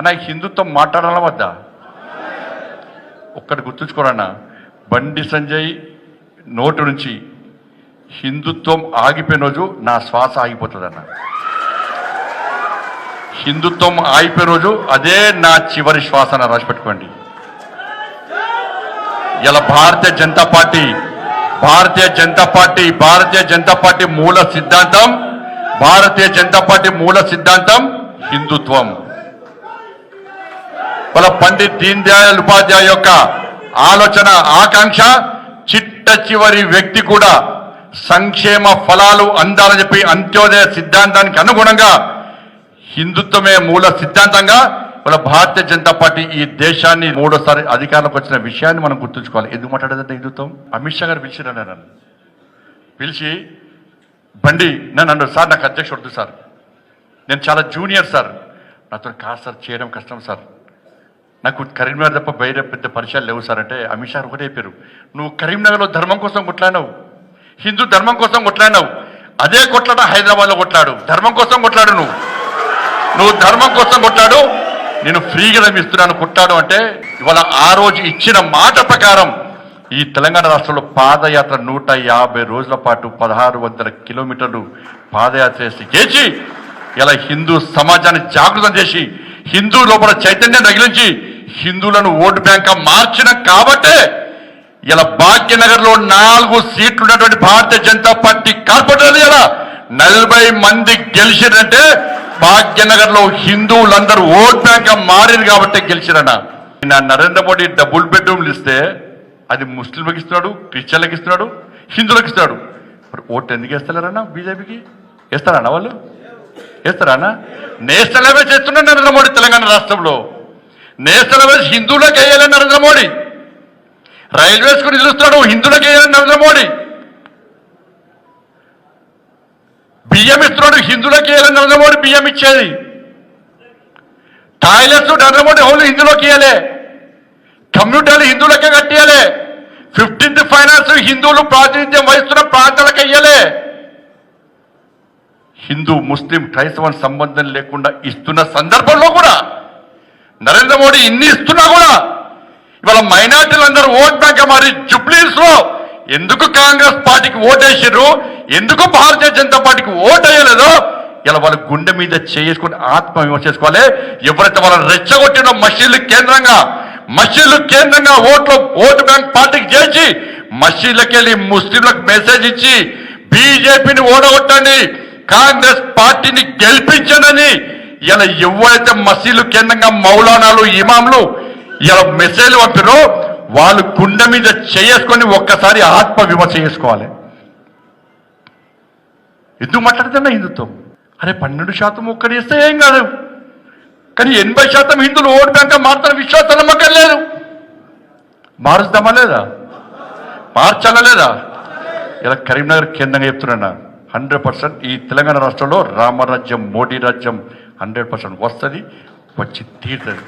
అన్న హిందుత్వం మాట్లాడాలా వద్దా? ఒక్కటి గుర్తుంచుకోరన్న బండి సంజయ్ నోటు నుంచి హిందుత్వం ఆగిపోయిన రోజు నా శ్వాస ఆగిపోతుందన్న. హిందుత్వం ఆగిపోయిన రోజు అదే నా చివరి శ్వాస అని రాసి పెట్టుకోండి. ఇలా Bharatiya Janata Party Bharatiya Janata Party Bharatiya Janata Party మూల సిద్ధాంతం భారతీయ జనతా పార్టీ మూల సిద్ధాంతం హిందుత్వం. వాళ్ళ పండిత్ దీన్ దయాళ్ ఉపాధ్యాయ యొక్క ఆలోచన ఆకాంక్ష చిట్ట చివరి వ్యక్తి కూడా సంక్షేమ ఫలాలు అందాలని చెప్పి అంత్యోదయ సిద్ధాంతానికి అనుగుణంగా హిందుత్వమే మూల సిద్ధాంతంగా వాళ్ళ భారతీయ జనతా పార్టీ ఈ దేశాన్ని మూడోసారి అధికారంలోకి వచ్చిన విషయాన్ని మనం గుర్తుంచుకోవాలి. ఎందుకు మాట్లాడేదంటే హిందుత్వం? అమిత్ షా గారు పిలిచిరన్నారు నన్ను. పిలిచి బండి నన్ను అన్నారు సార్ నాకు అధ్యక్షుడు సార్. నేను చాలా జూనియర్ సార్. నాతో కాదు సార్ చేయడం కష్టం సార్. నాకు కరీంనగర్ తప్ప బయట పెద్ద పరిచయాలు లేవు సార్. అంటే అమిత్ షా ఒకటే పేరు. నువ్వు కరీంనగర్లో ధర్మం కోసం కొట్లాడినావు. హిందూ ధర్మం కోసం కొట్లాడినావు. అదే కొట్లాట హైదరాబాద్లో కొట్లాడు. ధర్మం కోసం కొట్లాడు నువ్వు. నువ్వు ధర్మం కోసం కొట్లాడు. నేను ఫ్రీగా ఇస్తున్నాను కొట్లాడు అంటే ఇవాళ ఆ రోజు ఇచ్చిన మాట ప్రకారం ఈ తెలంగాణ రాష్ట్రంలో పాదయాత్ర నూట యాభై రోజుల పాటు పదహారు వందల కిలోమీటర్లు పాదయాత్ర చేసి చేసి ఇలా హిందూ సమాజాన్ని జాగృతం చేసి హిందూ లోపల చైతన్యం తగిలించి హిందువులను ఓటు బ్యాంక్ మార్చిన కాబట్టే ఇలా భాగ్యనగర్లో నాలుగు సీట్లు ఉన్నటువంటి భారతీయ జనతా పార్టీ కార్పొరేటర్లు ఇలా నలభై మంది గెలిచిరంటే భాగ్యనగర్లో హిందువులందరూ ఓట్ బ్యాంక్ మారింది కాబట్టి గెలిచిరన్న నా నరేంద్ర మోడీ డబుల్ బెడ్రూమ్లు ఇస్తే అది ముస్లింలకు ఇస్తున్నాడు క్రిస్టియన్లకు ఇస్తున్నాడు హిందువులకు ఇస్తున్నాడు. మరి ఓటు ఎందుకు వేస్తలేరన్నా బీజేపీకి? వేస్తారన్నా వాళ్ళు? వేస్తారా అన్న నేషనల్ హైవే చేస్తున్నాడు నరేంద్ర మోడీ తెలంగాణ రాష్ట్రంలో. నేషనల్ హైవే హిందువులకు వేయాలని నరేంద్ర మోడీ. రైల్వేస్కు నిలుస్తున్నాడు హిందువులకు వేయాలని నరేంద్ర మోడీ. బియ్యం ఇస్తున్నాడు హిందువులకు వేయాలని నరేంద్ర మోడీ బియ్యం ఇచ్చేది. టాయిలెట్స్ నరేంద్ర మోడీ హౌలు హిందువులకు ఇవ్వలే కమ్యూనిటీలు హిందువులకే కట్టియాలే. ఫిఫ్టీన్త్ ఫైనాన్స్ హిందువులు ప్రాతినిధ్యం వహిస్తున్న ప్రాంతాలకు అయ్యలే హిందూ ముస్లిం క్రైస్తవం సంబంధం లేకుండా ఇస్తున్న సందర్భంలో కూడా నరేంద్ర మోడీ ఇన్ని ఇస్తున్నా కూడా ఇవాళ మైనార్టీలందరూ ఓట్ బ్యాంక్ మరి జుబ్లీస్లో ఎందుకు కాంగ్రెస్ పార్టీకి ఓటేసారు ఎందుకు భారతీయ జనతా పార్టీకి ఓట్ ఇలా వాళ్ళ గుండె మీద చేసుకుని ఆత్మ విమర్శ చేసుకోవాలి. ఎవరైతే వాళ్ళని రెచ్చగొట్టిన మసీదు కేంద్రంగా మసీదు కేంద్రంగా ఓట్లు ఓటు బ్యాంక్ పార్టీకి చేసి మసీదులకు వెళ్ళి ముస్లింలకు మెసేజ్ ఇచ్చి బీజేపీని ఓడగొట్టండి కాంగ్రెస్ పార్టీని గెలిపించండి ఇలా ఎవరైతే మసీలు కేంద్రంగా మౌలానాలు ఇమాంలు ఇలా మెసేజ్ పంపిరో వాళ్ళు గుండె మీద చేసుకొని ఒక్కసారి ఆత్మ విమర్శ చేసుకోవాలి. ఎందుకు మాట్లాడుతున్నా హిందుత్వం? అరే పన్నెండు శాతం ఒక్కడి ఇస్తే ఏం కాదు. కానీ ఎనభై శాతం హిందువులు ఓటు బ్యాంక్ మాత్రం విశ్వాసం నమ్మకం లేదు. మారుస్తామా లేదా? మార్చాలా లేదా? ఇలా కరీంనగర్ కేంద్రంగా చెప్తున్నా హండ్రెడ్ పర్సెంట్ ఈ తెలంగాణ రాష్ట్రంలో రామరాజ్యం మోడీ రాజ్యం హండ్రెడ్ పర్సెంట్ వస్తుంది వచ్చి తీరుతుంది.